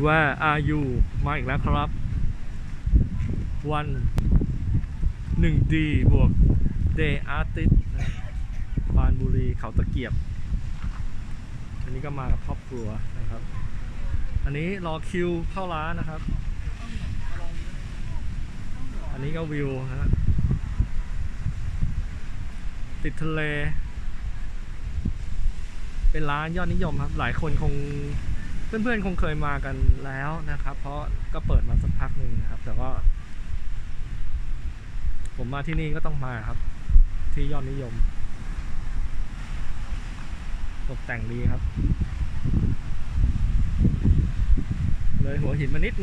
Where are you มาอีกแล้วครับ วันหนึ่งดีบวก Day Artist นะปานบุรีเขาตะเกียบ อันนี้ก็มากับครอบครัวนะครับ อันนี้รอคิวเข้าร้านนะครับ อันนี้ก็วิวนะฮะติดทะเล เป็นร้านยอดนิยมครับ หลายคนคง เพื่อนๆคงเคยมากันแล้วนะครับ เพราะก็เปิดมาสักพักหนึ่งนะครับ แต่ว่า ผมมาที่นี่ก็ต้องมาครับ ที่ยอดนิยม ตกแต่งดีครับ เลยหัวหินมานิด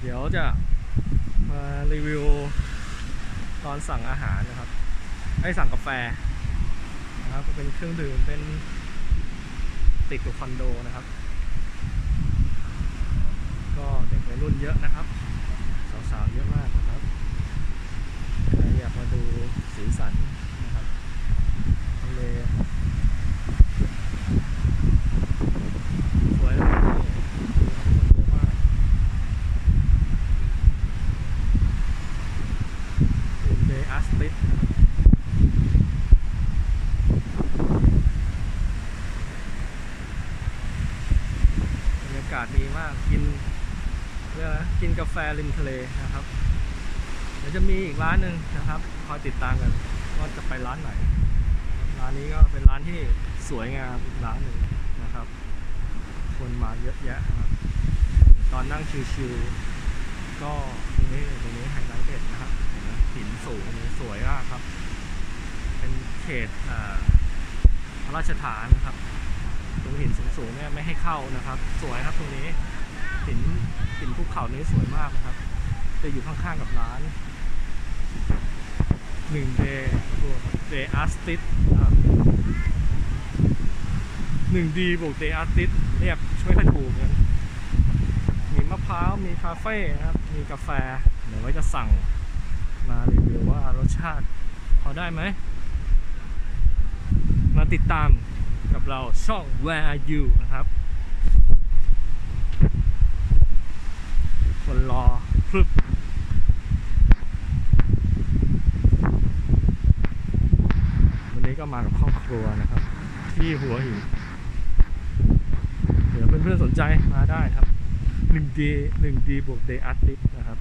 เดี๋ยวจะมารีวิวตอนสั่งอาหารนะครับ ให้สั่งกาแฟนะครับก็เป็นเครื่องดื่มเป็น ติดกับคอนโดนะครับ ก็เด็กวัยรุ่นเยอะนะครับ สาวๆเยอะมากนะครับใครอยากมาดูสีสันนะครับทะเลสวยเลยนี่ดูคนเยอะมากเป็นเดย์อาร์สติสบรรยากาศดีมากกินเรียกอะไรกินกาแฟริมทะเลนะครับ เดี๋ยวจะมีอีกร้านหนึ่งนะครับคอยติดตามกันว่าจะไปร้านไหน ร้านนี้ก็เป็นร้านที่สวยงามอีกร้านหนึ่งนะครับ คนมาเยอะแยะครับ ตอนนั่งชิวๆก็ตรงนี้ตรงนี้ไฮไลท์เด็ดนะครับเห็นไหมหินสูงนี่สวยมากครับ เป็นเขตพระราชฐานนะครับ หินสูงๆเนี่ยไม่ให้เข้านะครับ สวยครับตรงนี้หินหินภูเขานี้สวยมากนะครับ จะอยู่ข้างๆกับร้านหนึ่งเดย์บวกเดย์อาร์ติสครับหนึ่งดีบวกเดย์อาร์ติสเรียกช่วยค่อยถูกกันมีมะพร้าวมีคาเฟ่นะครับ มีกาแฟ เดี๋ยวไว้จะสั่งมารีวิวว่ารสชาติพอได้ไหม มาติดตาม กับเราช่อง Where Are You นะครับ คนรอพรึบวันนี้ก็มากับครอบครัวนะครับ ที่หัวหินเดี๋ยวเพื่อนๆสนใจมาได้ครับ1 D 1 D บวก Day Artist นะครับ